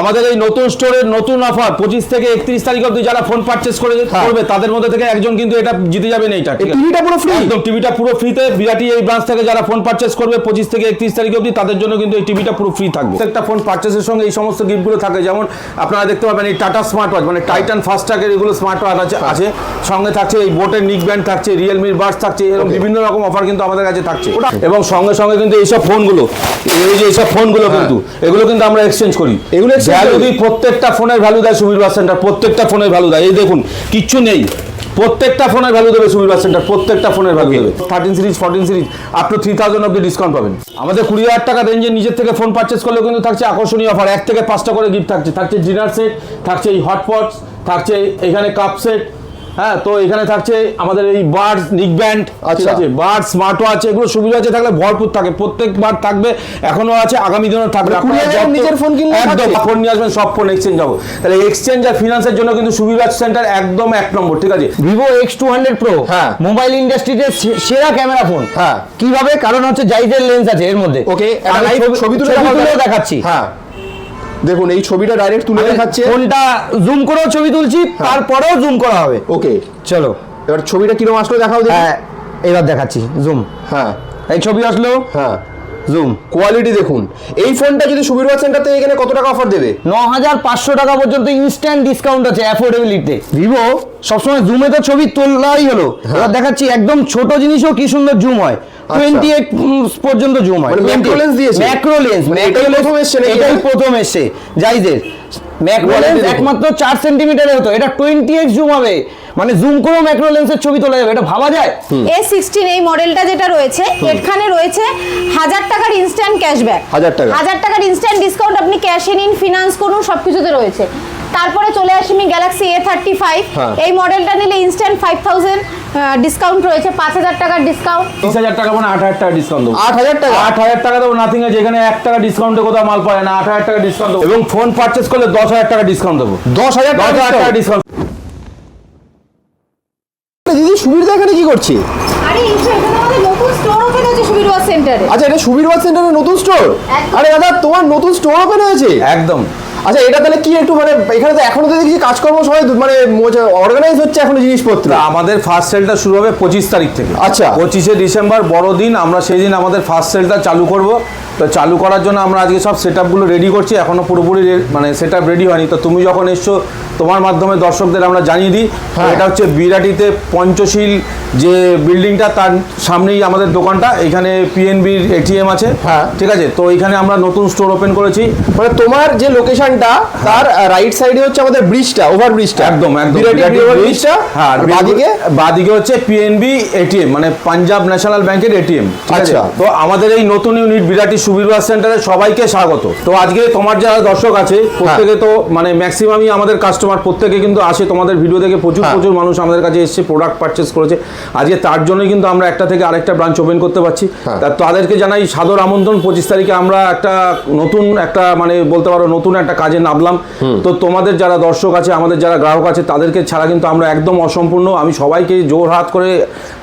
আমাদের এই নতুন স্টোরের নতুন অফার পঁচিশ থেকে একত্রিশ তারিখ অবধি যারা ফোন পারচেস করে হ্যাঁ। করবে তাদের মধ্যে থেকে একজন কিন্তু এটা জিতে যাবেন এইটা। ঠিক আছে? টিভিটা পুরো ফ্রি একদম টিভিটা পুরো ফ্রিতে বিরাটি এই ব্রাঞ্চ থেকে যারা ফোন পারচেস করবে পঁচিশ থেকে একত্রিশ তারিখ অব্দি তাদের জন্য কিন্তু এই টিভিটা পুরো ফ্রি থাকবে। একটা ফোন পারচেসের সঙ্গে এই সমস্ত গিফটগুলো থাকে। যেমন আপনারা দেখতে পাবেন এই টাটা স্মার্ট ওয়াচ মানে টাইটান ফাস্ট ট্র্যাকের এগুলো স্মার্ট ওয়াচ আছে আছে। সঙ্গে থাকছে এই বোটের নিক ব্যান্ড থাকছে রিয়েলমির বাস থাকছে এরকম বিভিন্ন রকম অফার কিন্তু আমাদের কাছে থাকছে। এবং সঙ্গে সঙ্গে কিন্তু এইসব ফোনগুলো এই যে এইসব ফোনগুলো কিন্তু এগুলো কিন্তু আমরা এক্সচেঞ্জ করি। এগুলো ভ্যালু? দিই প্রত্যেকটা ফোনের ভ্যালু দেয় সুমির বাস সেন্টার প্রত্যেকটা ফোনের ভ্যালু দেয়। এই দেখুন কিচ্ছু নেই। প্রত্যেকটা ফোনের ভ্যালু দেবে সুমির বাস সেন্টার প্রত্যেকটা ফোনের ভ্যালু দেবে। Thirteen series fourteen series up to three thousand অব্দি ডিসকাউন্ট পাবেন। আমাদের কুড়ি হাজার টাকা রেঞ্জে নিজের থেকে ফোন পারচেস করলেও কিন্তু থাকছে আকর্ষণীয় অফার এক থেকে পাঁচটা করে গিফট থাকছে। থাকছে ডিনার সেট থাকছে এই হটপটস থাকছে এখানে কাপ সেট হ্যাঁ তো এখানে থাকছে আমাদের এই বার্ডস নিক ব্যান্ড ঠিক। আছে? বার্ড স্মার্ট ওয়াচ এগুলো সুবিধা আছে থাকলে ভরপুর থাকে। প্রত্যেকবার থাকবে এখনও আছে আগামী দিনেও থাকবে। মানে নিজের ফোন কিনলে একদম ফোন নিয়ে আসবেন সব ফোন এক্সচেঞ্জ যাব। তাহলে এক্সচেঞ্জ আর ফিনান্সের জন্য কিন্তু সুবিধা সেন্টার একদম এক নম্বর ঠিক আছে? Vivo X two hundred pro হ্যাঁ। মোবাইল ইন্ডাস্ট্রিতে সেরা ক্যামেরা ফোন হ্যাঁ। কীভাবে? কারণ হচ্ছে জাইজের লেন্স আছে এর মধ্যে। ওকে ছবি তুলে। দেখাচ্ছি। হ্যাঁ। দেখুন এই ছবিটা ডাইরেক্ট তুলে দেখাচ্ছে। ফোনটা জুম করেও ছবি তুলছি হ্যাঁ। তারপরেও জুম করা হবে। ওকে। চলো। এবার ছবিটা কীরকম আসলো দেখাও দেখি। হ্যাঁ এবার দেখাচ্ছি জুম হ্যাঁ। এই ছবি আসলো? হ্যাঁ। জুম কোয়ালিটি দেখুন। এই ফোনটা যদি সুবীর সেন্টার থেকে এখানে কত টাকা অফার দেবে? ন হাজার পাঁচশো টাকা পর্যন্ত ইনস্ট্যান্ট ডিসকাউন্ট আছে অ্যাফোর্ডেবিলিটিতে ভিভো সবসময় জুমে তো ছবি তোলাই হলো। হ্যাঁ। এবার দেখাচ্ছি একদম ছোট জিনিসও কি সুন্দর জুম হয়। টোয়েন্টি এইট পর্যন্ত জুম হয়। ম্যাক্রো লেন্স দিয়েছে? ম্যাক্রো লেন্স ম্যাক্রো লেন্স প্রথম এসছে নাকি? এটাই এটা? প্রথম এসছে। জাইজের ম্যাক্রো লেন্স একমাত্র চার সেন্টিমিটারের হতো। এটা টোয়েন্টি এক্স জুম হবে। মানে জুম করেও ম্যাক্রো লেন্সের ছবি তোলা যাবে। এটা ভাবা যায়? এ সিক্সটিন এই মডেলটা যেটা রয়েছে এখানে রয়েছে হাজার টাকার ইনস্ট্যান্ট ক্যাশব্যাক হাজার টাকা। হাজার টাকার ইনস্ট্যান্ট ডিসকাউন্ট আপনি ক্যাশে নিন ফিনান্স করুন সবকিছুতে রয়েছে। তারপরে চলে আসি আমি গ্যালাক্সি এ থার্টি ফাইভ। এই মডেলটা নিলে ইনস্ট্যান্ট ফাইভ থাউজেন্ড ডিসকাউন্ট রয়েছে পাঁচ হাজার টাকার ডিসকাউন্ট তিরিশ হাজার টাকা মানে আট হাজার টাকা ডিসকাউন্ট দেবো। আট হাজার টাকা? আট হাজার টাকা দেবো নাথিং আছে এখানে এক টাকা ডিসকাউন্টে কোথাও মাল পায় না আট হাজার টাকা ডিসকাউন্ট দেবো। এবং ফোন পারচেস করলে দশ হাজার টাকা ডিসকাউন্ট দেবো। দশ হাজার দশ হাজার টাকা ডিসকাউন্ট দিদি সুবীরদা এখানে কি করছে? আরে এই এখানে আমাদের নতুন স্টোর ওপেন হচ্ছে সুবীর সেন্টারে। আচ্ছা এটা সুবীর ওয়াচ সেন্টারের নতুন স্টোর আরে দাদা তোমার নতুন স্টোর ওপেন হয়েছে? একদম। আচ্ছা এটা তাহলে কি একটু মানে এখানে তো এখনও তো দেখছি কাজকর্ম সবাই মানে অর্গানাইজ হচ্ছে এখনও জিনিসপত্র। আমাদের ফার্স্ট সেলটা শুরু হবে পঁচিশ তারিখ থেকে। আচ্ছা। পঁচিশে ডিসেম্বর বড়দিন আমরা সেই দিন আমাদের ফার্স্ট সেলটা চালু করব। তো চালু করার জন্য আমরা আজকে সব সেট আপগুলো রেডি করছি। এখনও পুরোপুরি মানে সেট আপ রেডি হয়নি। তো তুমি যখন এসছো তোমার মাধ্যমে দর্শকদের আমরা জানিয়ে দিই হ্যাঁ। এটা হচ্ছে বিরাটিতে পঞ্চশীল যে বিল্ডিংটা তার সামনেই আমাদের দোকানটা এখানে পিএনবির এটিএম আছে। হ্যাঁ। ঠিক আছে? তো এখানে আমরা নতুন স্টোর ওপেন করেছি। মানে তোমার যে লোকেশনটা তার রাইট সাইডে হচ্ছে আমাদের ব্রিজটা ওভার ব্রিজটা একদম একদম। বিরাটি ব্রিজটা হ্যাঁ বাদিকে? হচ্ছে পিএনবি এটিএম মানে পাঞ্জাব ন্যাশনাল ব্যাংকের এটিএম আচ্ছা। তো আমাদের এই নতুন ইউনিট বিরাটি সুবীর বাস সেন্টারে সবাইকে স্বাগত। তো আজকে তোমার যারা দর্শক আছে প্রত্যেকে তো মানে ম্যাক্সিমামই আমাদের কাস্টমার প্রত্যেকে কিন্তু আসে। তোমাদের ভিডিও দেখে প্রচুর হ্যাঁ। প্রচুর মানুষ আমাদের কাছে এসেছে প্রোডাক্ট পারচেস করেছে। আজকে তার জন্যই কিন্তু আমরা একটা থেকে আরেকটা ব্রাঞ্চ ওপেন করতে পারছি। হ্যাঁ। তাদেরকে জানাই সাদর আমন্ত্রণ পঁচিশ তারিখে আমরা একটা নতুন একটা মানে বলতে পারো নতুন একটা কাজে নামলাম। তো তোমাদের যারা দর্শক আছে আমাদের যারা গ্রাহক আছে তাদেরকে ছাড়া কিন্তু আমরা একদম অসম্পূর্ণ। আমি সবাইকে জোর হাত করে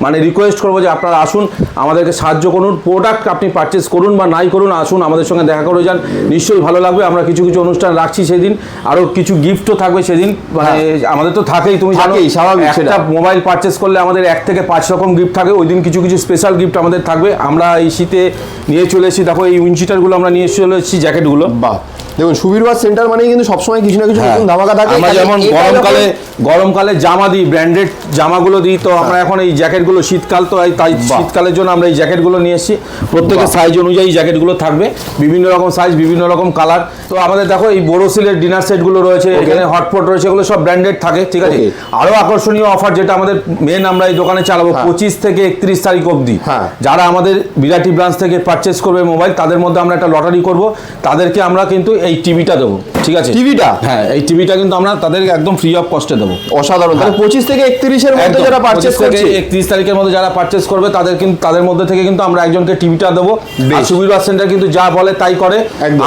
মানে রিকোয়েস্ট করব যে আপনারা আসুন আমাদেরকে সাহায্য করুন। প্রোডাক্ট আপনি পারচেস করুন বা নাই করুন আসুন আমাদের সঙ্গে দেখা করে যান। নিশ্চয়ই ভালো লাগবে আমরা কিছু কিছু অনুষ্ঠান রাখছি সেদিন। আরও কিছু গিফটও থাকবে সেদিন। মানে আমাদের তো থাকেই তুমি জানো। থাকেই, স্বাভাবিক সেটা। একটা মোবাইল পারচেস করলে আমাদের এক থেকে পাঁচ রকম গিফট থাকে ওই দিন কিছু কিছু স্পেশাল গিফট আমাদের থাকবে। আমরা এই শীতে নিয়ে চলে এসেছি। দেখো এই উইনচিটারগুলো আমরা নিয়ে চলে এসেছি জ্যাকেটগুলো বাহ। দেখুন সুবীর ওয়াচ সেন্টার মানে কিন্তু সবসময় কিছু না কিছু নতুন ধামাকা থাকে। আমরা যেমন গরমকালে গরমকালে জামা দিই ব্র্যান্ডেড জামাগুলো দিই তো আমরা এখন এই জ্যাকেটগুলো শীতকাল তো তাই শীতকালের জন্য আমরা এই জ্যাকেটগুলো নিয়ে এসেছি। প্রত্যেকের সাইজ অনুযায়ী জ্যাকেটগুলো থাকবে। বিভিন্ন রকম সাইজ বিভিন্ন রকম কালার তো আমাদের দেখো এই বোরোসিলের ডিনার সেটগুলো রয়েছে এখানে হটপট রয়েছে এগুলো সব ব্র্যান্ডেড থাকে ঠিক আছে? আরও আকর্ষণীয় অফার যেটা আমাদের মেন আমরা এই দোকানে চালাবো হ্যাঁ। পঁচিশ থেকে একত্রিশ তারিখ অবধি। হ্যাঁ। যারা আমাদের বিরাটি ব্রাঞ্চ থেকে পারচেস করবে মোবাইল তাদের মধ্যে আমরা একটা লটারি করব। তাদেরকে আমরা কিন্তু এই টিভিটা দেবো ঠিক আছে? টিভিটা? হ্যাঁ এই টিভিটা কিন্তু আমরা তাদেরকে একদম ফ্রি অফ কস্টে দেবো। অসাধারণ। তাহলে পঁচিশ থেকে একত্রিশের মধ্যে যারা পারচেস 25 করছে? একত্রিশ তারিখের মধ্যে যারা পারচেস করবে তাদের কিন্তু তাদের মধ্যে থেকে কিন্তু আমরা একজনকে টিভিটা দেবো। বেশ। সেন্টার কিন্তু যা বলে তাই করে।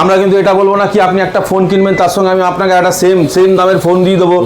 আমরা কিন্তু এটা বলব না কি আপনি একটা ফোন কিনবেন তার সঙ্গে আমি আপনাকে একটা সেম সেম দামের ফোন দিয়ে দেবো।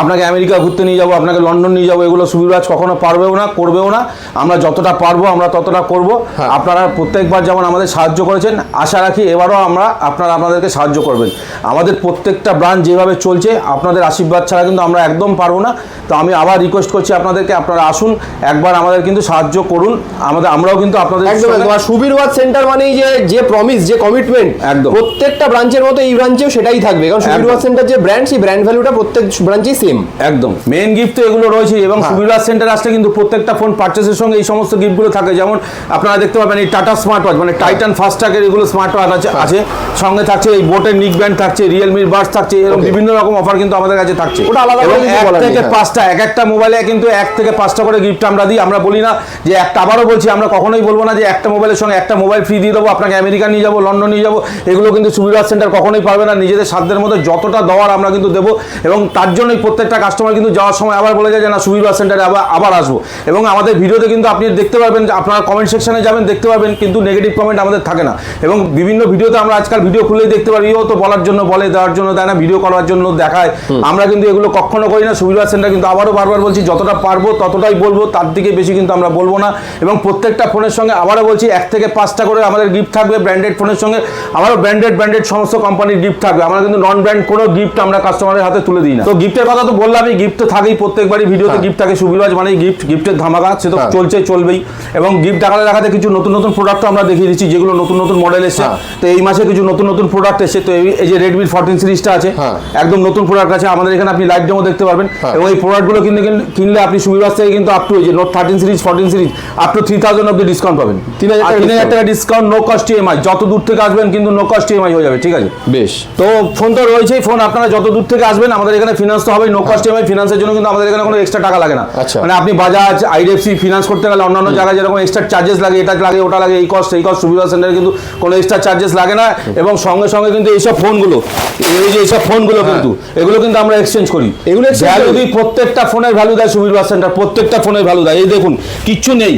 আপনাকে আমেরিকা ঘুরতে নিয়ে যাব আপনাকে লন্ডন নিয়ে যাব এগুলো সুবীর কখনো পারবেও না করবেও না। আমরা যতটা পারব আমরা ততটা করব। হ্যাঁ। আপনারা প্রত্যেকবার যেমন আমাদের সাহায্য করেছেন আশা রাখি এবারও আমরা আপনারা আপনাদেরকে সাহায্য সাহায্য করবেন। আমাদের প্রত্যেকটা ব্রাঞ্চ যেভাবে চলছে আপনাদের আশীর্বাদ ছাড়া কিন্তু আমরা একদম পারব না। তো আমি আবার রিকোয়েস্ট করছি আপনাদেরকে আপনারা আসুন একবার আমাদের কিন্তু সাহায্য করুন। আমাদের আমরাও কিন্তু আপনাদের একদম সঙ্গে- সুবীর ওয়াচ সেন্টার মানেই যে যে প্রমিস যে কমিটমেন্ট একদম। প্রত্যেকটা ব্রাঞ্চের মতো এই ব্রাঞ্চেও সেটাই থাকবে। কারণ সুবীর একদম। সেন্টার যে ব্র্যান্ড সেই ব্র্যান্ড ভ্যালুটা প্রত্যেক ব্রাঞ্চেই সেম একদম। মেন গিফট তো এগুলো রয়েছে এবং হ্যাঁ। সুবিধা সেন্টার আসলে কিন্তু প্রত্যেকটা ফোন পারচেসের সঙ্গে এই সমস্ত গিফটগুলো থাকে। যেমন আপনারা দেখতে পাবেন এই টাটা স্মার্ট ওয়াচ মানে টাইটান ফাস্ট ট্র্যাকের এগুলো স্মার্ট ওয়াচ আছে হ্যাঁ। আছে। সঙ্গে থাকছে এই বোটের নিক ব্যান্ড থাকছে রিয়েলমির বার্স থাকছে এরকম বিভিন্ন রকম অফার কিন্তু আমাদের কাছে থাকছে। ওটা আলাদা করে এক থেকে। পাঁচটা এক একটা মোবাইলে কিন্তু এক থেকে পাঁচটা করে গিফট আমরা দিই আমরা বলি না যে একটা আবারও বলছি আমরা কখনোই বলব না যে একটা মোবাইলের সঙ্গে একটা মোবাইল ফ্রি দিয়ে দেবো আপনাকে আমেরিকা নিয়ে যাব লন্ডন নিয়ে যাব এগুলো কিন্তু সুবিধা সেন্টার কখনোই পারবে না নিজেদের সাধ্যের মধ্যে যতটা দেওয়ার আমরা কিন্তু দেবো এবং তার জন্যই প্রত্যেকটা কাস্টমার কিন্তু যাওয়ার সময় আবার বলে যায় যে না সুবিধা সেন্টারে আবার আবার আসব। এবং আমাদের ভিডিওতে কিন্তু আপনি দেখতে পারবেন যে আপনারা কমেন্ট সেকশনে যাবেন দেখতে পারবেন কিন্তু নেগেটিভ কমেন্ট আমাদের থাকে না। এবং বিভিন্ন ভিডিওতে আমরা আজকাল ভিডিও খুলেই দেখতে পারি ও তো বলার জন্য বলে দেওয়ার জন্য দেয় না ভিডিও করার জন্য দেখায়। আমরা কিন্তু এগুলো কখনো করি না। সুবিধা সেন্টার কিন্তু আবারও বারবার বলছি যতটা পারব ততটাই বলব তার দিকে বেশি কিন্তু আমরা বলব না। এবং প্রত্যেকটা ফোনের সঙ্গে আবারও বলছি এক থেকে পাঁচটা করে আমাদের গিফট থাকবে ব্র্যান্ডেড ফোনের সঙ্গে। আবারও ব্র্যান্ডেড ব্র্যান্ডেড সমস্ত কোম্পানির গিফট থাকবে। আমরা কিন্তু নন ব্র্যান্ড কোনো গিফট আমরা কাস্টমারের হাতে তুলে দিই না। তো গিফটের কথা তো বললামই গিফট তো থাকেই প্রত্যেকবারই ভিডিওতে হ্যাঁ। গিফট থাকে সুবিরাজ মানে গিফট গিফটের ধামাকা সে তো হ্যাঁ। চলছে চলবেই। এবং গিফট দেখাতে দেখাতে কিছু নতুন নতুন প্রোডাক্ট আমরা দেখিয়ে দিচ্ছি যেগুলো নতুন নতুন মডেল এসেছে। হ্যাঁ। তো এই মাসে কিছু নতুন নতুন প্রোডাক্ট এসেছে তো এই- যে রেডমির ফোরটিন সিরিজটা আছে হ্যাঁ। একদম নতুন প্রোডাক্ট আছে আমাদের এখানে আপনি লাইভ ডেমো দেখতে পারবেন। হ্যাঁ। এবং এই প্রোডাক্টগুলো কিনলে কিনলে আপনি সুবিধা থেকে কিন্তু আপ টু এই যে note thirteen series fourteen series up to three thousand অব্দি ডিসকাউন্ট পাবেন। 3000 টাকা তিন হাজার টাকা ডিসকাউন্ট নো কস্ট ইএমআই যত দূর থেকে আসবেন কিন্তু নো কস্ট ইএমআই হয়ে যাবে ঠিক আছে? বেশ। তো ফোন তো রয়েছেই ফোন আপনারা যত দূর থেকে আসবেন আমাদের এখানে ফিনান্স তো হবেই নো কস্ট ইএমআই ফিনান্সের জন্য কিন্তু আমাদের এখানে কোনো এক্সট্রা টাকা লাগে না। আচ্ছা। মানে আপনি বাজাজ আইডিএফসি ফিনান্স করতে গেলে অন্যান্য জায়গায় যেরকম এক্সট্রা চার্জেস লাগে এটা লাগে ওটা লাগে এই কস্ট এই কস্ট সুবিধা সেন্টারে কিন্তু কোনো এক্সট্রা চার্জেস লাগে না। এবং সঙ্গে সঙ্গে কিন্তু এইসব ফোনগুলো এই যে এইসব ফোনগুলো কিন্তু এগুলো কিন্তু আমরা এক্সচেঞ্জ করি। এগুলো ভ্যালু দিই প্রত্যেকটা ফোনের ভ্যালু দেয় সুবিধা সেন্টার প্রত্যেকটা ফোনের ভ্যালু দেয় এই দেখুন কিচ্ছু নেই।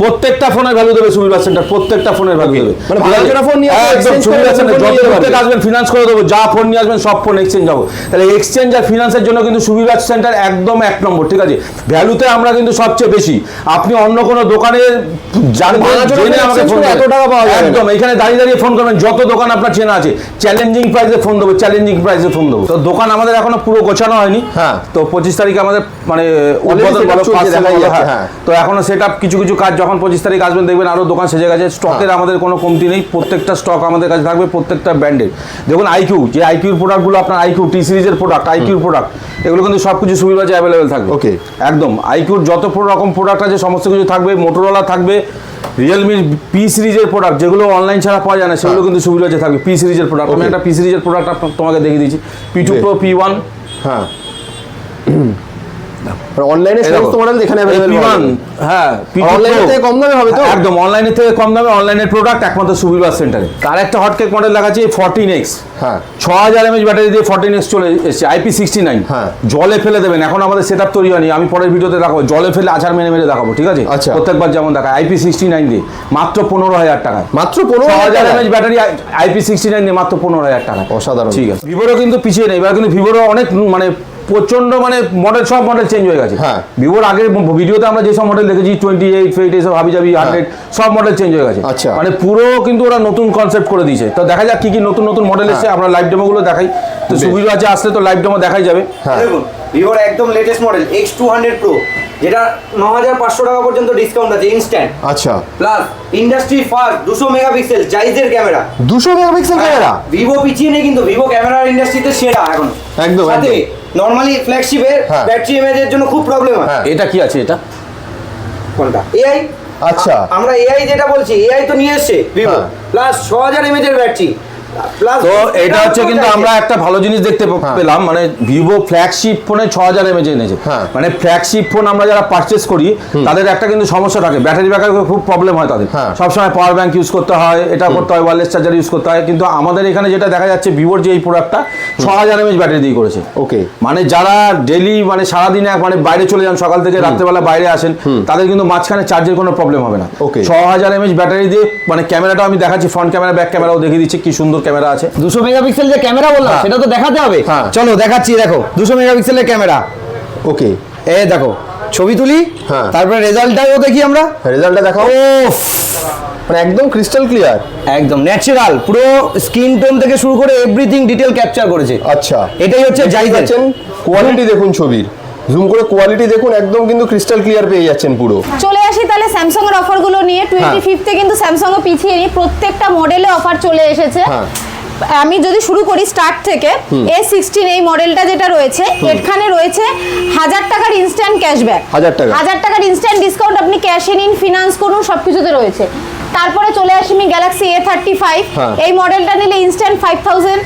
প্রত্যেকটা ফোনের ভ্যালু দেবে সুবিধা সেন্টার প্রত্যেকটা ফোনের ভ্যালু দেবে। মানে ফোন নিয়ে একদম সুবিধা সেন্টার যত পারবেন। আসবেন ফিনান্স করে দেবো যা ফোন নিয়ে আসবেন সব ফোন এক্সচেঞ্জ যাব তাহলে এক্সচেঞ্জ আর ফিনান্সের জন্য কিন্তু সুবিধা সেন্টার একদম এক নম্বর ঠিক আছে? ভ্যালুতে আমরা কিন্তু সবচেয়ে বেশি। আপনি অন্য কোনো দোকানে জানবেন জেনে ফোন আমাকে ফোন এত টাকা পাওয়া যাবে। একদম এখানে দাঁড়িয়ে দাঁড়িয়ে ফোন করবেন যত দোকান আপনার চেনা আছে চ্যালেঞ্জিং প্রাইসে ফোন দেবো চ্যালেঞ্জিং প্রাইসে ফোন দেবো। তো দোকান আমাদের এখনও পুরো গোছানো হয়নি। হ্যাঁ। তো পঁচিশ তারিখে আমাদের মানে উদ্বোধন হ্যাঁ। হ্যাঁ। তো এখনও সেট কিছু কিছু কাজ যখন পঁচিশ তারিখ আসবেন দেখবেন আরও দোকান সেজে গেছে। স্টকের আমাদের কোনো কমতি নেই। প্রত্যেকটা স্টক আমাদের কাছে থাকবে প্রত্যেকটা ব্র্যান্ডের। দেখুন আইকিউ যে আইকিউর প্রোডাক্টগুলো আপনার আইকিউ টি সিরিজের প্রোডাক্ট আইকিউর প্রোডাক্ট এগুলো কিন্তু সব কিছু সুবিধা আছে অ্যাভেলেবেল থাকবে। ওকে। একদম। আইকিউর যত রকম প্রোডাক্ট আছে সমস্ত কিছু থাকবে মোটোরোলা থাকবে রিয়েলমির পি সিরিজের প্রোডাক্ট যেগুলো অনলাইন ছাড়া পাওয়া যায় না সেগুলো কিন্তু সুবিধা আছে থাকবে পি সিরিজের প্রোডাক্ট আমি. একটা পি সিরিজের প্রোডাক্ট তোমাকে দেখিয়ে দিচ্ছি। P two pro P one হ্যাঁ। অনলাইনে সমস্ত মডেল এখানে অ্যাভেলেবল হ্যাঁ P2 থেকে কম দামে হবে তো? একদম অনলাইনের থেকে কম দামে অনলাইনের প্রোডাক্ট একমাত্র সুবিধা সেন্টারে তার একটা হটকেক মডেল লাগাচ্ছি ফোরটিন এক্স হ্যাঁ। ছ হাজার এমএচ ব্যাটারি দিয়ে ফোরটিন এক্স চলে এসেছে আইপি সিক্সটি নাইন হ্যাঁ। জলে ফেলে দেবেন এখন আমাদের সেট আপ তৈরি হয়নি আমি পরের ভিডিওতে দেখাবো জলে ফেলে আচার মেরে মেরে দেখাবো ঠিক আছে আচ্ছা। প্রত্যেকবার যেমন দেখায় আইপি সিক্সটি নাইন দিয়ে মাত্র পনেরো হাজার টাকায় মাত্র পনেরো হাজার হাজার mAh battery IP sixty nine দিয়ে মাত্র পনেরো হাজার টাকা অসাধারণ। ঠিক আছে ভিভোরও কিন্তু পিছিয়ে নেই এবার কিন্তু ভিভোরও অনেক মানে প্রচণ্ড মানে মডেল সব মডেল চেঞ্জ হয়ে গেছে। হ্যাঁ। ভিভোর আগের ভিডিওতে আমরা যেসব মডেল দেখেছি টোয়েন্টি এইট ফেট এইসব হাবি জাবি হান্ড্রেড সব মডেল চেঞ্জ হয়ে গেছে। আচ্ছা। মানে পুরো কিন্তু ওরা নতুন কনসেপ্ট করে দিয়েছে। তো দেখা যাক কি কি নতুন নতুন মডেল এসেছে আমরা লাইভ ডেমো গুলো দেখাই। তো সুবিধা আছে আসলে তো লাইভ ডেমো দেখাই যাবে। হ্যাঁ। ভিভোর একদম latest model X two hundred pro যেটা ন হাজার পাঁচশো টাকা পর্যন্ত ডিসকাউন্ট আছে ইনস্ট্যান্ট আচ্ছা। প্লাস ইন্ডাস্ট্রি ফার্স্ট দুশো মেগাপিক্সেল জাইজের ক্যামেরা দুশো মেগাপিক্সেল ক্যামেরা ভিভো পিছিয়ে নেই কিন্তু ভিভো ক্যামেরা ইন্ডাস্ট্রিতে সেরা এখন। একদম, সাথে। নর্মালি ফ্ল্যাগশিপের। ব্যাটারি ইমেজের জন্য খুব প্রবলেম হয়। হ্যাঁ। এটা কি আছে এটা? কোনটা? এআই আচ্ছা। আমরা এআই যেটা বলছি এআই তো নিয়ে এসছে ভিভো। প্লাস ছ হাজার এমএজ এর ব্যাটারি তো এটা হচ্ছে কিন্তু আমরা একটা ভালো জিনিস দেখতে হ্যাঁ। পেলাম মানে ভিভো ফ্ল্যাগশিপ ফোনে ছ হাজার এমএজ এনেছে। হ্যাঁ। মানে ফ্ল্যাগশিপ ফোন আমরা যারা পারচেস করি তাদের একটা কিন্তু সমস্যা থাকে ব্যাটারি ব্যাকআপ খুব প্রবলেম হয় তাদের। হ্যাঁ। সবসময় পাওয়ার ব্যাংক ইউজ করতে হয় এটা করতে হয় ওয়ারলেস চার্জার ইউজ করতে হয় কিন্তু আমাদের এখানে যেটা দেখা যাচ্ছে ভিভোর যে এই প্রোডাক্টটা ছ হাজার এমএজ ব্যাটারি দিয়ে করেছে। ওকে মানে যারা ডেলি মানে সারাদিনে এক মানে বাইরে চলে যান সকাল থেকে রাত্রেবেলা বাইরে আসেন তাদের কিন্তু মাঝখানে চার্জের কোনো প্রবলেম হবে না। Okay. ছ হাজার এমএচ ব্যাটারি দিয়ে মানে ক্যামেরাটা আমি দেখাচ্ছি ফ্রন্ট ক্যামেরা ব্যাক ক্যামেরাও দেখিয়ে দিচ্ছি কি সুন্দর ক্যামেরা আছে। দুশো মেগাপিক্সেল যে ক্যামেরা বললাম হ্যাঁ। সেটা তো দেখাতে হবে। হ্যাঁ। চলো দেখাচ্ছি দেখো। দুশো মেগাপিক্সেলের ক্যামেরা। ওকে এ দেখো ছবি তুলি হ্যাঁ। তারপরে রেজাল্টটাও দেখি আমরা। রেজাল্টটা দেখাও। ওফ! মানে একদম ক্রিস্টাল ক্লিয়ার একদম ন্যাচারাল পুরো স্কিন টোন থেকে শুরু করে এভরিথিং ডিটেল ক্যাপচার করেছে। আচ্ছা। এটাই হচ্ছে যাচ্ছেন কোয়ালিটি দেখুন ছবির। জুম করে কোয়ালিটি দেখুন একদম কিন্তু ক্রিস্টাল ক্লিয়ার পেয়ে যাচ্ছেন পুরো। চলে আসি তাহলে স্যামসাং এর অফারগুলো নিয়ে টোয়েন্টি ফিফথে কিন্তু স্যামসাং ও পিছিয়ে নিয়ে প্রত্যেকটা মডেলে অফার চলে এসেছে। হ্যাঁ। আমি যদি শুরু করি স্টার্ট থেকে এ সিক্সটিন এই মডেলটা যেটা রয়েছে এখানে রয়েছে হাজার টাকার ইনস্ট্যান্ট ক্যাশব্যাক হাজার টাকা। হাজার টাকার ইনস্ট্যান্ট ডিসকাউন্ট আপনি ক্যাশে নিন ফিনান্স করুন সবকিছুতে রয়েছে। তারপরে চলে আসি আমি গ্যালাক্সি এ থার্টি ফাইভ। এই মডেলটা নিলে ইনস্ট্যান্ট ফাইভ থাউজেন্ড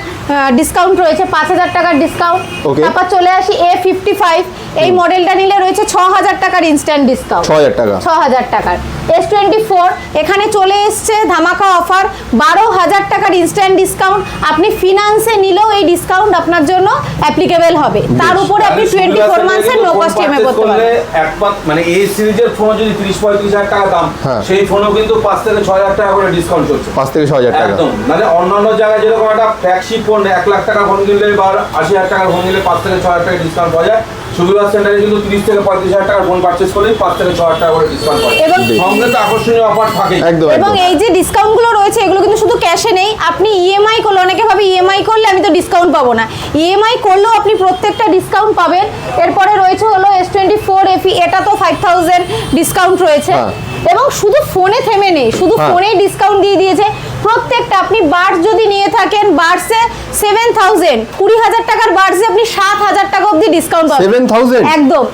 ডিসকাউন্ট রয়েছে পাঁচ হাজার টাকার ডিসকাউন্ট তারপর চলে আসি এ ফিফটি ফাইভ এই মডেলটা নিলে রয়েছে ছ হাজার টাকার ইনস্ট্যান্ট ডিসকাউন্ট ছ হাজার টাকা। ছ হাজার টাকার। এস টোয়েন্টি ফোর এখানে চলে এসছে ধামাকা অফার বারো হাজার টাকার ইনস্ট্যান্ট ডিসকাউন্ট আপনি ফিনান্সে নিলেও এই ডিসকাউন্ট আপনার জন্য অ্যাপ্লিকেবল হবে। তার উপরে আপনি টোয়েন্টি ফোর মান্থসের নো কস্ট ইএমআই করতে পারবেন। একবার মানে এই সিরিজের ফোন যদি তিরিশ পঁয়ত্রিশ হাজার টাকা দাম হ্যাঁ। সেই ফোনও কিন্তু পাঁচ থেকে ছয় হাজার টাকা করে ডিসকাউন্ট চলছে। পাঁচ থেকে ছ হাজার টাকা। একদম। মানে অন্যান্য জায়গায় যেরকম একটা ফ্ল্যাগশিপ ফোন এক লাখ টাকার ফোন কিনলে বা আশি হাজার টাকার ফোন কিনলে পাঁচ থেকে ছ হাজার টাকা ডিসকাউন্ট পাওয়া যায়। সুবিধা সেন্টারে কিন্তু তিরিশ থেকে পঁয়ত্রিশ হাজার টাকার ফোন পারচেস করলেই পাঁচ থেকে ছ হাজার টাকা করে ডিসকাউন্ট পাওয়া সঙ্গে তো আকর্ষণীয় অফার থাকে একদম এবং এই যে ডিসকাউন্টগুলো রয়েছে এগুলো কিন্তু শুধু ক্যাশে নেই। আপনি ইএমআই করলে অনেকে ভাবে ইএমআই করলে আমি তো ডিসকাউন্ট পাবো না। ইএমআই করলেও আপনি প্রত্যেকটা ডিসকাউন্ট পাবেন। এরপরে রয়েছে হলো এস টোয়েন্টি ফোর এফি এটা তো ফাইভ থাউজেন্ড ডিসকাউন্ট রয়েছে। হ্যাঁ। এবং শুধু ফোনে থেমে নেই শুধু ফোনে ফোনেই ডিসকাউন্ট দিয়ে দিয়েছে। প্রত্যেকটা আপনি বার্স যদি নিয়ে থাকেন বার্ডসে সেভেন থাউজেন্ড। কুড়ি হাজার টাকার বার্ডসে আপনি সাত হাজার টাকা অবধি ডিসকাউন্ট পাবেন। 7,000? একদম।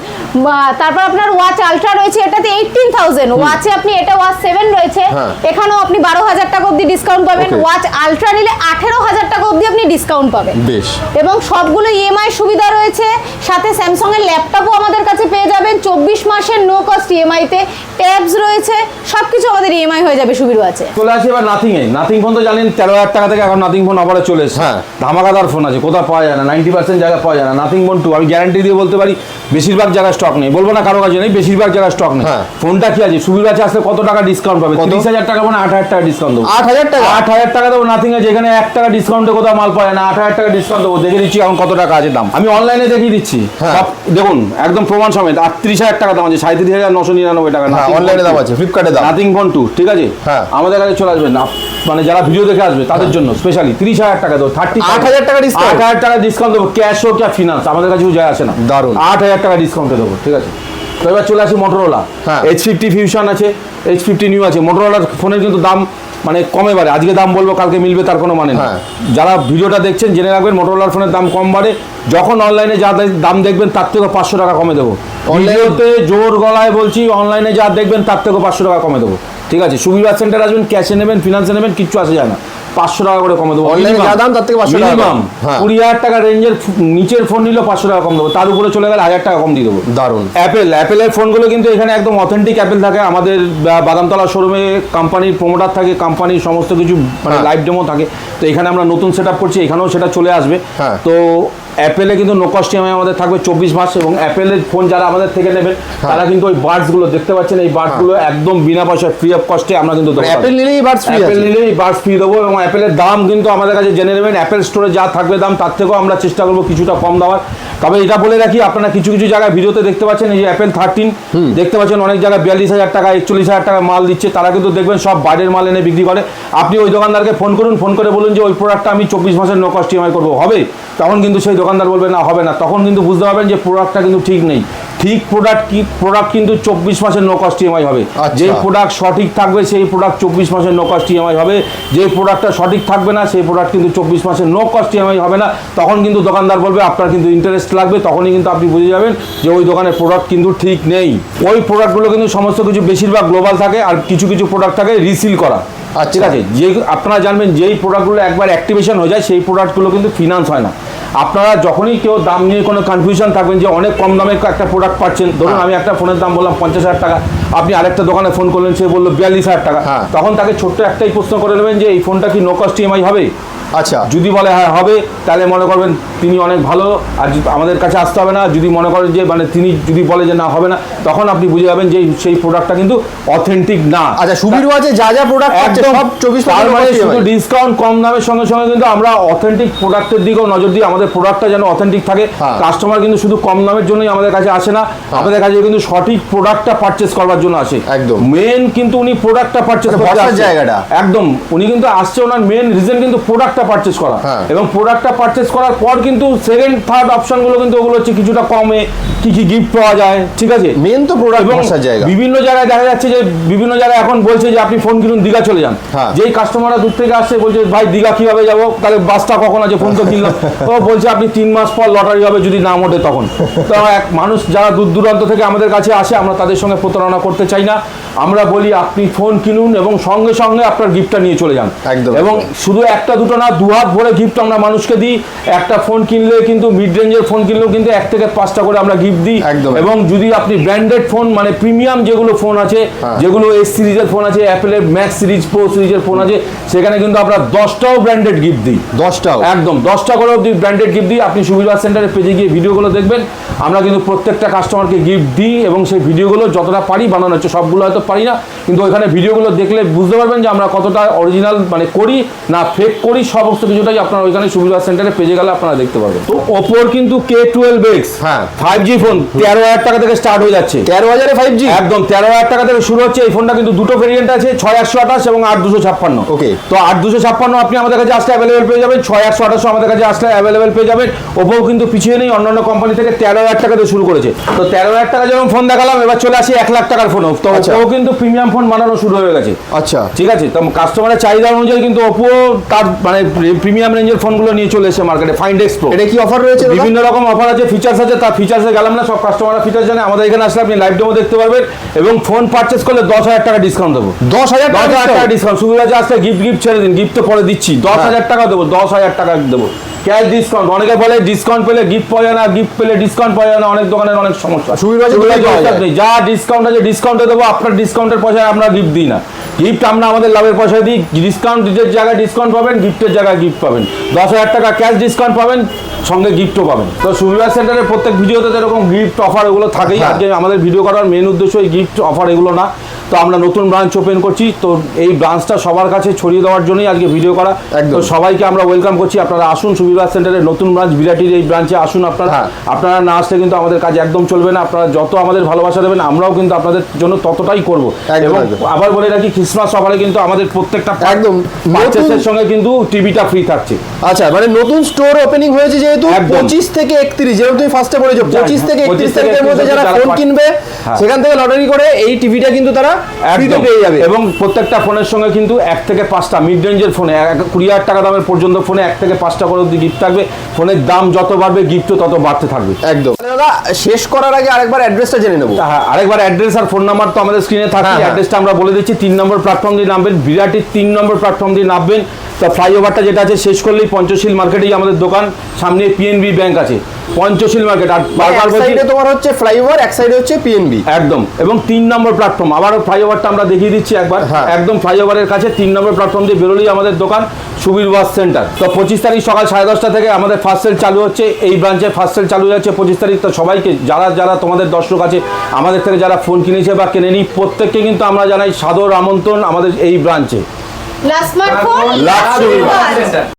তারপর আপনার ওয়াচ আলট্রা রয়েছে এটাতে এইটিন থাউজেন্ড ওয়াচে আপনি এটা ওয়াচ সেভেন রয়েছে। হ্যাঁ। এখানেও আপনি বারো হাজার টাকা অবধি ডিসকাউন্ট পাবেন। ওয়াচ আলট্রা নিলে আঠেরো হাজার টাকা অবধি আপনি ডিসকাউন্ট পাবেন। বেশ। এবং সবগুলো ইএমআই সুবিধা রয়েছে। সাথে স্যামসাং এর ল্যাপটপও আমাদের কাছে পেয়ে যাবেন। চব্বিশ মাসের নো কস্ট ইএমআইতে ট্যাবস রয়েছে। সবকিছু আমাদের ইএমআই হয়ে যাবে সুবিধা আছে। চলে আসি এবার নাথিং এ নাথিং ফোন তো জানেন তেরো হাজার টাকা থেকে এখন নাথিং ফোন অফারে চলে এসেছে। হ্যাঁ। ধামাকাদার ফোন আছে, কোথাও পাওয়া যায় না নাইনটি পার্সেন্ট জায়গা পাওয়া যায় না নাথিং বোন টু আমি গ্যারান্টি দিয়ে বলতে পারি বেশিরভাগ জায়গায় স্টক নেই। বলব না কারও কাছে নেই বেশিরভাগ জায়গায় স্টক নেই। হ্যাঁ। ফোনটা কি আছে? সুবিধা আছে আসলে কত টাকা ডিসকাউন্ট পাবে? তিরিশ হাজার টাকা মানে আট হাজার টাকা ডিসকাউন্ট দেবো। আট হাজার টাকা? আট হাজার টাকা দেবো নাথিং এ যেখানে এক টাকা ডিসকাউন্টে কোথাও মাল পায় না। আট হাজার টাকা ডিসকাউন্ট দেবো। দেখে দিচ্ছি এখন কত টাকা আছে দাম। আমি অনলাইনে দেখিয়ে দিচ্ছি। হ্যাঁ। দেখুন একদম প্রমাণ সমেত আটত্রিশ হাজার টাকা দাম আছে। সাঁত্রিশ হাজার নশো নিরানব্বই টাকা। হ্যাঁ অনলাইনে দাম আছে ফ্লিপকার্টে দাম। নাথিং ফোন টু ঠিক আছে? হ্যাঁ। আমাদের কাছে চলে আসবেন আপ- মানে যারা ভিডিও দেখে আসবে তাদের জন্য স্পেশালি তিরিশ হাজার টাকা দেবো। থার্টি আট হাজার টাকা ডিসকাউন্ট আট হাজার টাকা ডিসকাউন্ট দেবো। ক্যাশ হোক ক্যা ফিনান্স আমাদের কাছে যায় আসে না। দারুণ। আট হাজার টাকা ডিসকাউন্টে দেবো ঠিক আছে? তো এবার চলে আসি মোটরোলা হ্যাঁ। এইচ ফিফটি ফিউশন আছে এইচ ফিফটি নিউ আছে। মোটরোলার ফোনের কিন্তু দাম মানে কমে বাড়ে। আজকে দাম বলব কালকে মিলবে তার কোনো মানে নেই। হ্যাঁ। যারা ভিডিওটা দেখছেন জেনে রাখবেন মোটরোলার ফোনের দাম কম বাড়ে। যখন অনলাইনে যা দাম দেখবেন তার থেকে পাঁচশো টাকা কমে দেবো। ভিডিওতে জোর গলায় বলছি অনলাইনে যা দেখবেন তার থেকে পাঁচশো টাকা কমে দেবো। ঠিক আছে? সুবিধা সেন্টার আসবেন ক্যাশে নেবেন ফিনান্সে নেবেন কিচ্ছু আসে যায় না। পাঁচশো টাকা করে কমে দেবো অনলাইনে যা দাম তার থেকে 500 টাকা কম। মিনিমাম হ্যাঁ। কুড়ি হাজার টাকা রেঞ্জের নিচের ফোন নিলেও পাঁচশো টাকা কম দেবো। তার উপরে চলে গেলে হাজার টাকা কম দিয়ে দেবো। দারুণ অ্যাপেল অ্যাপেলের ফোনগুলো কিন্তু এখানে একদম অথেন্টিক অ্যাপেল থাকে। আমাদের বাদামতলা শোরুমে কোম্পানির প্রোমোটার থাকে কোম্পানির সমস্ত কিছু মানে হ্যাঁ। লাইভ ডেমো থাকে। তো এখানে আমরা নতুন সেট আপ করছি এখানেও সেটা চলে আসবে। হ্যাঁ। তো অ্যাপেলে কিন্তু নো কস্ট ইএমআই আমাদের থাকবে চব্বিশ মাস এবং অ্যাপেলের ফোন যারা আমাদের থেকে নেবেন হ্যাঁ। তারা কিন্তু ওই বার্ডসগুলো দেখতে পাচ্ছেন এই বার্ডসগুলো একদম বিনা পয়সায় ফ্রি অফ কস্টে আমরা কিন্তু অ্যাপেল নিলেই বার্ডস ফ্রি অ্যাপেল নিলেই বার্ডস ফ্রি দেবো এবং অ্যাপেলের দাম কিন্তু আমাদের কাছে জেনে নেবেন অ্যাপেল স্টোরে যা থাকবে দাম তার থেকেও আমরা চেষ্টা করব কিছুটা কম দেওয়ার। তবে এটা বলে রাখি আপনারা কিছু কিছু জায়গায় ভিডিওতে দেখতে পাচ্ছেন এই যে অ্যাপেল থার্টিন দেখতে পাচ্ছেন অনেক জায়গায় বিয়াল্লিশ হাজার টাকা একচল্লিশ হাজার টাকা মাল দিচ্ছে তারা কিন্তু দেখবেন সব বাইরের মাল এনে বিক্রি করে। আপনি ওই দোকানদারকে ফোন করুন ফোন করে বলুন যে ওই প্রোডাক্টটা আমি চব্বিশ মাসের নো কস্ট ইএমআই করব। হবে? তখন কিন্তু সেই দোকানদার বলবে, না, হবে না। তখন কিন্তু বুঝতে পারবেন যে প্রোডাক্টটা কিন্তু ঠিক নেই। ঠিক প্রোডাক্ট কি প্রোডাক্ট কিন্তু চব্বিশ মাসের নো কস্ট ইএমআই হবে। আচ্ছা। যে প্রোডাক্ট সঠিক থাকবে সেই প্রোডাক্ট চব্বিশ মাসের নো কস্ট ইএমআই হবে। যে প্রোডাক্টটা সঠিক থাকবে না সেই প্রোডাক্ট কিন্তু চব্বিশ মাসের নো কস্ট ইএমআই হবে না। তখন কিন্তু দোকানদার বলবে আপনার কিন্তু ইন্টারেস্ট লাগবে। তখনই কিন্তু আপনি বুঝে যাবেন যে ওই দোকানের প্রোডাক্ট কিন্তু ঠিক নেই। ওই প্রোডাক্টগুলো কিন্তু সমস্ত কিছু বেশিরভাগ গ্লোবাল থাকে আর কিছু কিছু প্রোডাক্ট থাকে রিসিল করা। আচ্ছা। ঠিক আছে? যে আপনারা জানবেন যেই প্রোডাক্টগুলো একবার অ্যাক্টিভেশন হয়ে যায় সেই প্রোডাক্টগুলো কিন্তু ফিনান্স হয় না। আপনারা যখনই কেউ দাম নিয়ে কোনো কনফিউশন থাকবেন যে অনেক কম দামে একটা প্রোডাক্ট পাচ্ছেন ধরুন হ্যাঁ। আমি একটা ফোনের দাম বললাম পঞ্চাশ হাজার টাকা আপনি আরেকটা দোকানে ফোন করলেন সে বলল বিয়াল্লিশ হাজার টাকা হ্যাঁ। তখন তাকে ছোট্ট একটাই প্রশ্ন করে নেবেন যে এই ফোনটা কি নো কস্ট ইএমআই হবে আচ্ছা। যদি বলে হ্যাঁ হবে তাহলে মনে করবেন তিনি অনেক ভালো আর আমাদের কাছে আসতে হবে না যদি মনে করেন যে মানে তিনি যদি বলে যে না হবে না তখন আপনি বুঝে যাবেন যে সেই প্রোডাক্টটা কিন্তু অথেন্টিক না আচ্ছা সুবির আছে যা যা প্রোডাক্ট আছে সব চব্বিশ তার মানে শুধু ডিসকাউন্ট কম দামের সঙ্গে সঙ্গে কিন্তু আমরা অথেন্টিক প্রোডাক্টের দিকেও নজর দিই আমাদের প্রোডাক্টটা যেন অথেন্টিক থাকে হ্যাঁ। কাস্টমার কিন্তু শুধু কম দামের জন্যই আমাদের কাছে আসে না আমাদের কাছে কিন্তু সঠিক প্রোডাক্টটা পারচেস করবার জন্য আসে একদম। মেন কিন্তু উনি প্রোডাক্টটা পারচেস বসার জায়গাটা। একদম উনি কিন্তু আসছে ওনার মেন রিজন কিন্তু প্রোডাক্টটা পারচেস করা। হ্যাঁ। এবং প্রোডাক্টটা পারচেস করার পর কিন্তু সেকেন্ড থার্ড অপশনগুলো কিন্তু ওগুলো হচ্ছে কিছুটা কমে কি কি গিফট পাওয়া যায় ঠিক আছে? মেন তো প্রোডাক্ট বসার জায়গা। বিভিন্ন জায়গায় দেখা যাচ্ছে যে বিভিন্ন জায়গায় এখন বলছে যে আপনি ফোন কিনুন দীঘা চলে যান। হ্যাঁ। যেই কাস্টমাররা দূর থেকে আসছে বলছে ভাই দীঘা কীভাবে যাব? তাহলে বাসটা কখন আছে? ফোন তো কিনলাম। ও বলছে আপনি তিন মাস পর লটারি হবে যদি নাম ওঠে তখন। তো এক মানুষ যারা দূর দূরান্ত থেকে আমাদের কাছে আসে আমরা তাদের সঙ্গে প্রতারণা করতে চাই না। আমরা বলি আপনি ফোন কিনুন এবং সঙ্গে সঙ্গে আপনার গিফটটা নিয়ে চলে যান। একদম, এবং শুধু একটা দুটো না দু হাত ভরে গিফট আমরা মানুষকে দিই। একটা ফোন কিনলে কিন্তু মিড রেঞ্জের ফোন কিনলেও কিন্তু এক থেকে পাঁচটা করে আমরা গিফট দিই। একদম। এবং যদি আপনি ব্র্যান্ডেড ফোন মানে প্রিমিয়াম যেগুলো ফোন আছে হ্যাঁ। যেগুলো এস সিরিজের ফোন আছে অ্যাপেলের ম্যাক্স সিরিজ প্রো সিরিজের ফোন আছে সেখানে কিন্তু আমরা দশটাও ব্র্যান্ডেড গিফট দিই। দশটাও? একদম দশটা করে অব্দি ব্র্যান্ডেড গিফট দিই। আপনি সুবিধা সেন্টারের পেজে গিয়ে ভিডিওগুলো দেখবেন। আমরা কিন্তু প্রত্যেকটা কাস্টমারকে গিফট দিই এবং সেই ভিডিওগুলো যতটা পারি বানানো হচ্ছে সবগুলো হয়তো পারি না। কিন্তু ওইখানে ভিডিওগুলো দেখলে বুঝতে পারবেন যে আমরা কতটা অরিজিনাল মানে করি না ফেক করি সমস্ত কিছুটাই আপনারা ওইখানে সুবিধা সেন্টারে পেজে গেলে আপনারা দেখতে পাবেন তো ওপোর কিন্তু কে টুয়েলভ এক্স হ্যাঁ। ফাইভ জি ফোন তেরো হাজার টাকা থেকে স্টার্ট হয়ে যাচ্ছে। তেরো হাজারে ফাইভ জি একদম তেরো হাজার টাকা থেকে শুরু হচ্ছে এই ফোনটা কিন্তু দুটো ভেরিয়েন্ট আছে ছয় একশো আঠাশ এবং আট দুশো ছাপ্পান্ন। Okay. তো আট দুশো ছাপ্পান্ন আপনি আমাদের কাছে আসলে অ্যাভেলেবেল পেয়ে যাবেন ছয় একশো আঠাশো আমাদের কাছে আসলে অ্যাভেলেবেল পেয়ে যাবেন। ওপো কিন্তু পিছিয়ে নেই অন্যান্য কোম্পানি থেকে তেরো হাজার টাকা দিয়ে শুরু করেছে। তো তেরো হাজার টাকা যেমন ফোন দেখালাম এবার চলে আসি এক লাখ টাকার ফোন তো আচ্ছা। ওপো কিন্তু প্রিমিয়াম ফোন বানানো শুরু হয়ে গেছে। আচ্ছা। ঠিক আছে? তো কাস্টমারের চাহিদা অনুযায়ী কিন্তু ওপো তার মানে প্রিমিয়াম রেঞ্জের ফোনগুলো নিয়ে চলে এসেছে মার্কেটে ফাইন্ড এক্স প্রো এটা কি অফার রয়েছে বিভিন্ন রকম অফার আছে ফিচার্স আছে তার ফিচার্সে গেলাম না সব কাস্টমাররা ফিচার জানে আমাদের এখানে আসলে আপনি লাইভ ডেমো দেখতে পারবেন এবং ফোন পারচেস করলে দশ হাজার টাকা ডিসকাউন্ট দেবো। দশ হাজার দশ হাজার টাকা ডিসকাউন্ট শুধু আছে আসলে গিফট গিফট ছেড়ে দিন গিফট তো পরে দিচ্ছি দশ হ্যাঁ। হাজার টাকা দেবো দশ হাজার টাকা দেবো। ক্যাশ ডিসকাউন্ট অনেকে বলে ডিসকাউন্ট পেলে গিফট পাওয়া যায় না গিফট পেলে ডিসকাউন্ট পাওয়া যায় না অনেক দোকানের অনেক সমস্যা। সুবিধা। যা ডিসকাউন্ট আছে ডিসকাউন্টে দেবো আপনার ডিসকাউন্টের পয়সায় আমরা গিফট দিই না। গিফট আমরা আমাদের লাভের পয়সা দিই ডিসকাউন্ট ডিসকাউন্টের জায়গায় ডিসকাউন্ট পাবেন গিফটের জায়গায় গিফট পাবেন। দশ হাজার টাকা ক্যাশ ডিসকাউন্ট পাবেন সঙ্গে গিফটও পাবেন। তো সুবিধা সেন্টারের প্রত্যেক ভিডিওতে যেরকম এরকম গিফট অফার এগুলো থাকেই হ্যাঁ। আজকে আমাদের ভিডিও করার মেন উদ্দেশ্য এই গিফট অফার এগুলো না। তো আমরা নতুন ব্রাঞ্চ ওপেন করছি তো এই ব্রাঞ্চটা সবার কাছে ছড়িয়ে দেওয়ার জন্যই আজকে ভিডিও করা। তো সবাইকে আমরা ওয়েলকাম করছি আপনারা আসুন সুবিধা সেন্টারের নতুন ব্রাঞ্চ বিরাটির এই ব্রাঞ্চে আসুন আপনারা হ্যাঁ। আপনারা না আসলে কিন্তু আমাদের কাজ একদম চলবে না আপনারা যত আমাদের ভালোবাসা দেবেন আমরাও কিন্তু আপনাদের জন্য ততটাই করব এবং। আবার বলে রাখি ক্রিসমাস অফারে কিন্তু আমাদের প্রত্যেকটা একদম। পারচেসের সঙ্গে কিন্তু টিভিটা ফ্রি থাকছে আচ্ছা মানে নতুন স্টোর ওপেনিং হয়েছে যেহেতু। পঁচিশ থেকে একত্রিশ যেরকম তুমি ফার্স্টে বলেছ পঁচিশ থেকে 25 একত্রিশ তারিখের মধ্যে যারা যারা ফোন কিনবে হ্যাঁ। সেখান থেকে লটারি করে এই টিভিটা কিন্তু তারা ফ্রিতে পেয়ে যাবে। এবং প্রত্যেকটা ফোনের সঙ্গে কিন্তু এক থেকে পাঁচটা মিড রেঞ্জের ফোনে কুড়ি হাজার টাকা দামের পর্যন্ত ফোনে এক থেকে পাঁচটা করে অব্দি গিফট থাকবে। ফোনের দাম যত বাড়বে গিফটও তত বাড়তে থাকবে। একদম। দাদা শেষ করার আগে আরেকবার অ্যাড্রেসটা জেনে নেব। হ্যাঁ আরেকবার অ্যাড্রেস আর ফোন নাম্বার তো আমাদের স্ক্রিনে থাকে হ্যাঁ, হ্যাঁ। অ্যাড্রেসটা আমরা বলে দিচ্ছি তিন নম্বর প্ল্যাটফর্ম দিয়ে নামবেন বিরাটির তিন নম্বর প্ল্যাটফর্ম দিয়ে নামবেন। তো ফ্লাইওভারটা যেটা আছে শেষ করলেই পঞ্চশীল মার্কেটেই আমাদের দোকান সামনে পিএনবি ব্যাংক আছে। পঞ্চশীল মার্কেট আর বারবার বলছি সাইডে তোমার হচ্ছে ফ্লাইওভার এক সাইডে হচ্ছে পিএনবি একদম এবং তিন নম্বর প্ল্যাটফর্ম আবারও ফ্লাইওভারটা আমরা দেখিয়ে দিচ্ছি একবার। হ্যাঁ। একদম ফ্লাইওভারের কাছে তিন নম্বর প্ল্যাটফর্ম দিয়ে বেরোলেই আমাদের দোকান সুবীর বাস সেন্টার তো পঁচিশ তারিখ সকাল সাড়ে দশটা থেকে আমাদের ফার্স্ট সেল চালু হচ্ছে এই ব্রাঞ্চে ফার্স্ট সেল চালু হচ্ছে পঁচিশ তারিখ। তো সবাইকে যারা যারা তোমাদের দর্শক আছে আমাদের থেকে যারা ফোন কিনেছে বা কেনেনি প্রত্যেককে কিন্তু আমরা জানাই সাদর আমন্ত্রণ আমাদের এই ব্রাঞ্চে স্মার্টফোন লাস্ট সুবিধা।